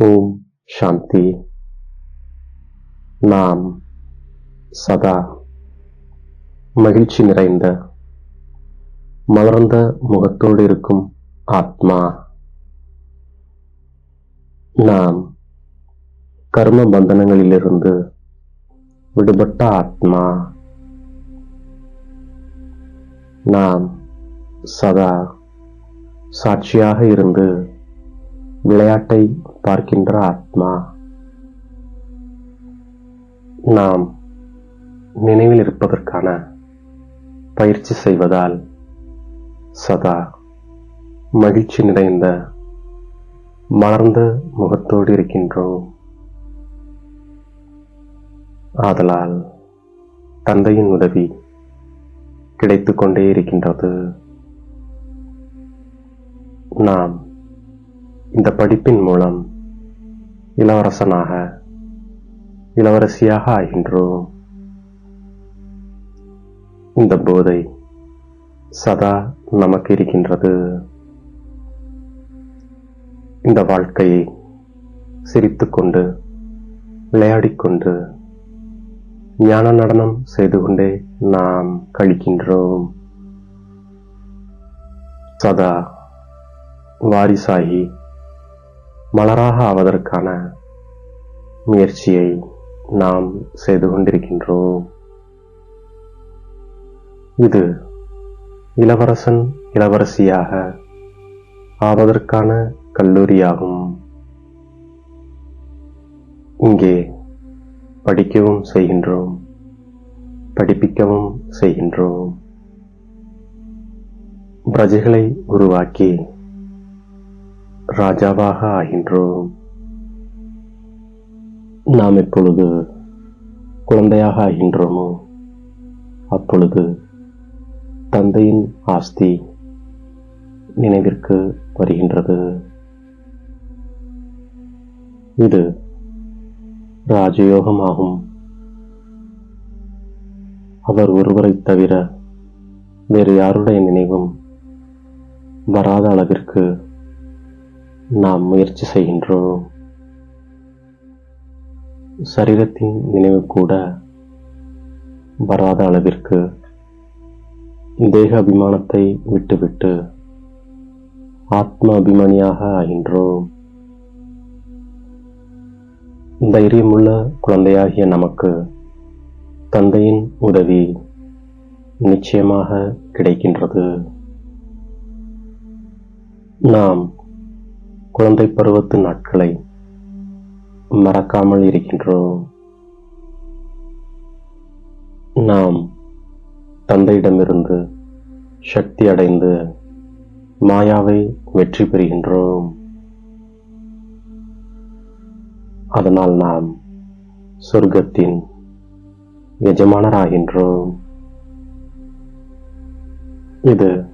ஓம் சாந்தி. நாம் சதா மகிழ்ச்சி நிறைந்த மலர்ந்த முகத்தோடு இருக்கும் ஆத்மா. நாம் கர்ம பந்தனங்களிலிருந்து விடுபட்ட ஆத்மா. நாம் சதா சாட்சியாக இருந்து விளையாட்டை பார்க்கின்ற ஆத்மா. நாம் நினைவில் இருப்பதற்கான பயிற்சி செய்வதால் சதா மகிழ்ச்சி நிறைந்த மலர்ந்த முகத்தோடு இருக்கின்றோம். ஆதலால் தந்தையின் உதவி கிடைத்துக் கொண்டே இருக்கின்றது. நாம் இந்த படிப்பின் மூலம் இளவரசனாக இளவரசியாக ஆகின்றோம். இந்த போதை சதா நமக்கு இருக்கின்றது. இந்த வாழ்க்கையை சிரித்துக்கொண்டு விளையாடிக்கொண்டு ஞான நடனம் செய்து கொண்டே நாம் கழிக்கின்றோம். சதா வாரிசாகி மலராக ஆவதற்கான முயற்சியை நாம் செய்து கொண்டிருக்கின்றோம். இது இளவரசன் இளவரசியாக ஆவதற்கான கல்லூரியாகும். இங்கே படிக்கவும் செய்கின்றோம் படிப்பிக்கவும் செய்கின்றோம். பிரஜைகளை உருவாக்கி ராஜாவாக ஆகின்றோம். நாம் எப்பொழுது குழந்தையாக ஆகின்றோமோ அப்பொழுது தந்தையின் ஆஸ்தி நினைவிற்கு வருகின்றது. இது ராஜயோகமாகும். அவர் ஒருவரைத் தவிர வேறு யாருடைய நினைவும் வராத அளவிற்கு நாம் முயற்சி செய்கின்றோம். சரீரத்தின் நினைவு கூட வராத அளவிற்கு தேக அபிமானத்தை விட்டுவிட்டு ஆத்ம அபிமானியாக ஆகின்றோம். தைரியமுள்ள குழந்தையாகிய நமக்கு தந்தையின் உதவி நிச்சயமாக கிடைக்கின்றது. நாம் குழந்தை பருவத்து நாட்களை மறக்காமல் இருக்கின்றோம். நாம் தந்தையிடமிருந்து சக்தி அடைந்து மாயாவை வெற்றி பெறுகின்றோம். அதனால் நாம் சொர்க்கத்தின் எஜமானராகின்றோம். இது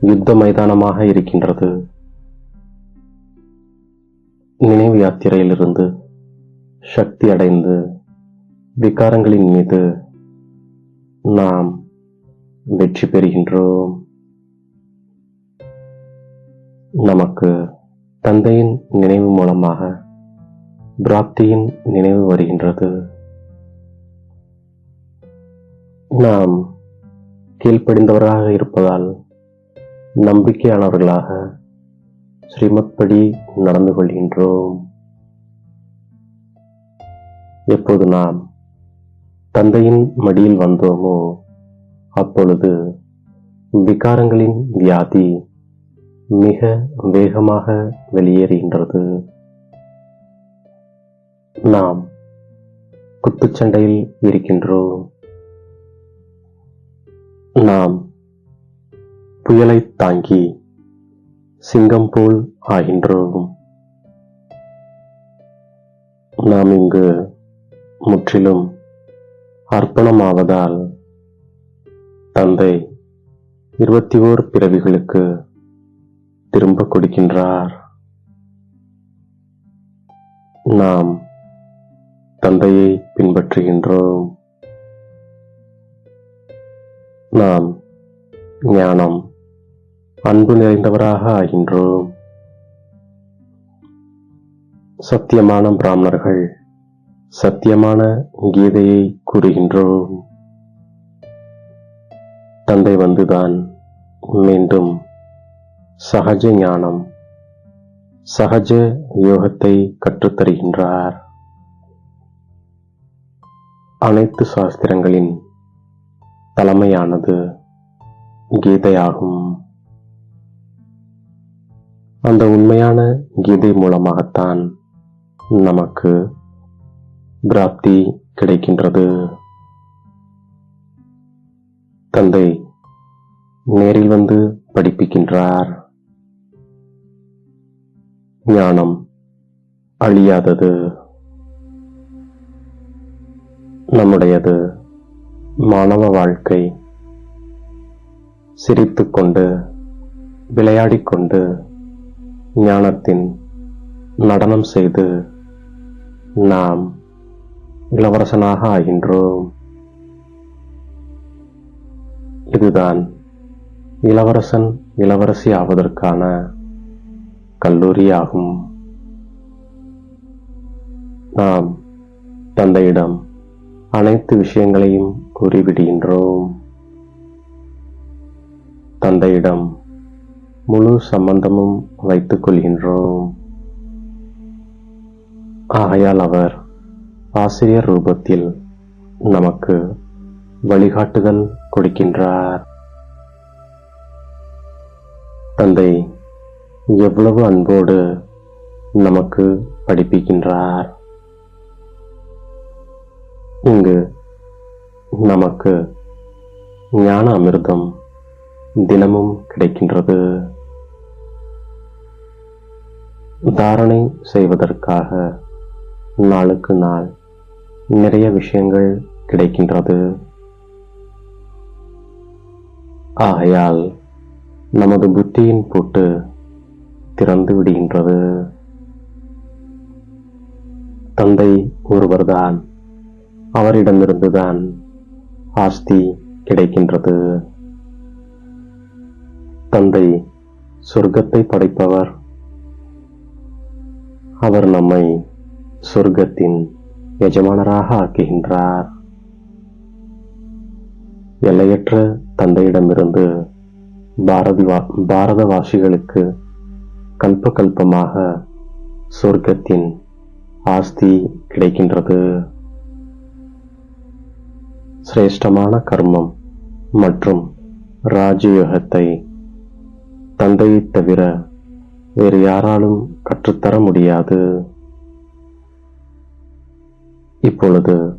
யுத்த மைதானமாக இருக்கின்றது. நினைவு யாத்திரையிலிருந்து சக்தி அடைந்து விகாரங்களின் மீது நாம் வெற்றி பெறுகின்றோம். நமக்கு தந்தையின் நினைவு மூலமாக பிராப்தியின் நினைவு வருகின்றது. நாம் கீழ்ப்படிந்தவராக இருப்பதால் நம்பிக்கையானவர்களாக ஸ்ரீமத் படி நடந்து கொள்கின்றோம். எப்போது நாம் தந்தையின் மடியில் வந்தோமோ அப்பொழுது விகாரங்களின் வியாதி மிக வேகமாக வெளியேறுகின்றது. நாம் குத்துச்சண்டையில் இருக்கின்றோம். நாம் புயலை தாங்கி சிங்கம் போல் ஆகின்றோம். நாம் இங்கு முற்றிலும் அர்ப்பணமாவதால் தந்தை இருபத்தி ஓர் பிறவிகளுக்கு திரும்ப கொடுக்கின்றார். நாம் தந்தையை பின்பற்றுகின்றோம். நாம் ஞானம் அன்பு நிறைந்தவராக ஆகின்றோம். சத்தியமான பிராமணர்கள் சத்தியமான கீதையை கூறுகின்றோம். தந்தை வந்துதான் மீண்டும் சகஜ ஞானம் சகஜ யோகத்தை கற்றுத்தருகின்றார். அனைத்து சாஸ்திரங்களின் தலைமையானது கீதையாகும். அந்த உண்மையான கீதை மூலமாகத்தான் நமக்கு பிராப்தி கிடைக்கின்றது. தந்தை நேரில் வந்து படிப்பிக்கின்றார். ஞானம் அழியாதது நம்முடையது. மாணவ வாழ்க்கை சிரித்துக்கொண்டு விளையாடிக்கொண்டு ஞானத்தின் நடனம் செய்து நாம் இளவரசனாக ஆகின்றோம். இதுதான் இளவரசன் இளவரசி ஆவதற்கான கல்லூரியாகும். நாம் தந்தையிடம் அனைத்து விஷயங்களையும் கூறிவிடுகின்றோம். தந்தையிடம் முழு சம்பந்தமும் வைத்துக் கொள்கின்றோம். ஆகையால் அவர் ஆசிரியர் ரூபத்தில் நமக்கு வழிகாட்டுதல் கொடுக்கின்றார். தந்தை எவ்வளவு அன்போடு நமக்கு படிப்பிக்கின்றார். இங்கு நமக்கு ஞான அமிர்தம் தினமும் கிடைக்கின்றது. தாரணை செய்வதற்காக நாளுக்கு நாள் நிறைய விஷயங்கள் கிடைக்கின்றது. ஆகையால் நமது புத்தியின் பூட்டு திறந்து விடுகின்றது. தந்தை ஒருவர்தான் அவரிடமிருந்துதான் ஆஸ்தி கிடைக்கின்றது. தந்தை சொர்க்கத்தை படைப்பவர் அவர் நம்மை சொர்க்கத்தின் எஜமானராக ஆக்குகின்றார். எல்லையற்ற தந்தையிடமிருந்து பாரதி பாரதவாசிகளுக்கு கல்ப கல்பமாக சொர்க்கத்தின் ஆஸ்தி கிடைக்கின்றது. சிரேஷ்டமான கர்மம் மற்றும் ராஜயோகத்தை தந்தையைத் தவிர வேறு யாராலும் கற்றுத்தர முடியாது. இப்பொழுது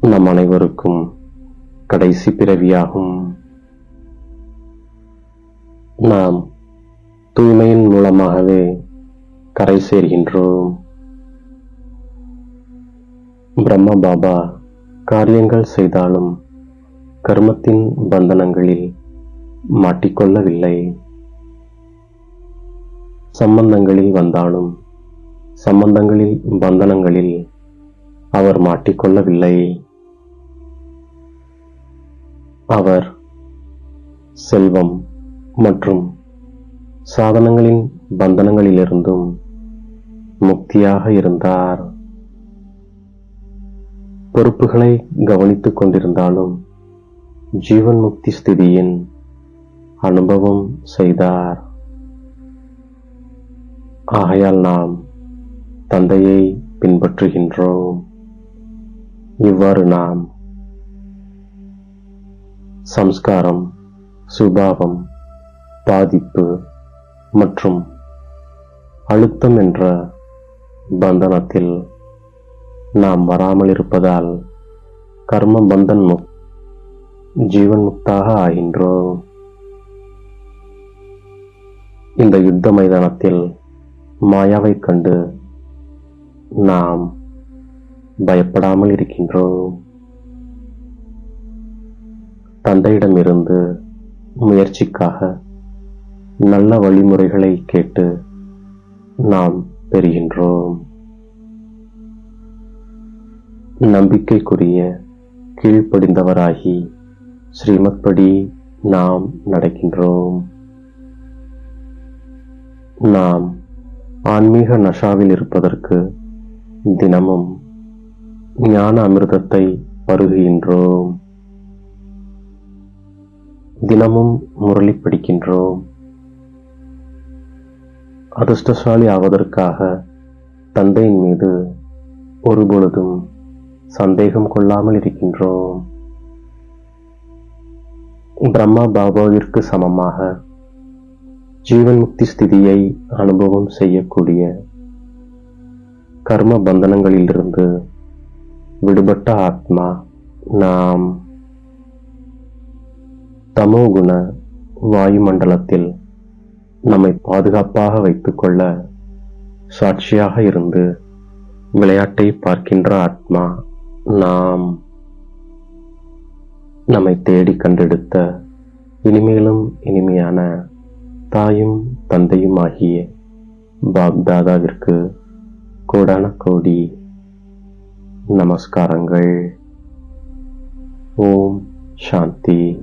நம் அனைவருக்கும் கடைசி பிறவியாகும். நாம் தூய்மையின் மூலமாகவே கரை சேர்கின்றோம். பிரம்ம பாபா காரியங்கள் செய்தாலும் கர்மத்தின் பந்தனங்களில் மாட்டிக்கொள்ளவில்லை. சம்பந்தங்களில் வந்தாலும் சம்பந்தங்களில் பந்தனங்களில் அவர் மாட்டிக்கொள்ளவில்லை. அவர் செல்வம் மற்றும் சாதனங்களின் பந்தனங்களிலிருந்தும் முக்தியாக இருந்தார். பொறுப்புகளை கவனித்துக் கொண்டிருந்தாலும் ஜீவன் முக்தி ஸ்திதியின் அனுபவம் செய்தார். ஆகையால் நாம் தந்தையை பின்பற்றுகின்றோம். இவ்வாறு நாம் சம்ஸ்காரம் சுபாவம் பாதிப்பு மற்றும் அழுத்தம் என்ற பந்தனத்தில் நாம் வராமல் இருப்பதால் கர்ம பந்தன் முக் ஜீவன் முக்தாக ஆகின்றோம். இந்த யுத்த மைதானத்தில் மாயாவைக் கண்டு நாம் பயப்படாமல் இருக்கின்றோம். தந்தையிடமிருந்து முயற்சிக்காக நல்ல வழிமுறைகளை கேட்டு நாம் பெறுகின்றோம். நம்பிக்கைக்குரிய கீழ்ப்படிந்தவராகி ஸ்ரீமத்படி நாம் நடக்கின்றோம். நாம் ஆன்மீக நஷாவில் இருப்பதற்கு தினமும் ஞான அமிர்தத்தை பருகுகின்றோம். தினமும் முரளி படிக்கின்றோம். அதிர்ஷ்டசாலி ஆவதற்காக தந்தையின் மீது ஒருபொழுதும் சந்தேகம் கொள்ளாமல் இருக்கின்றோம். பிரம்மா பாபாவிற்கு சமமாக ஜீவன் முக்தி ஸ்திதியை அனுபவம் செய்யக்கூடிய கர்ம பந்தனங்களிலிருந்து விடுபட்ட ஆத்மா நாம் தமோகுண வாயுமண்டலத்தில் நம்மை பாதுகாப்பாக வைத்துக்கொள்ள சாட்சியாக இருந்து விளையாட்டை பார்க்கின்ற ஆத்மா நாம் நம்மை தேடி கண்டெடுத்த இனிமேலும் இனிமையான தாயும் தந்தையும் ஆகிய பாப்தாதாவிற்கு கோடான கோடி நமஸ்காரங்கள். ஓம் சாந்தி.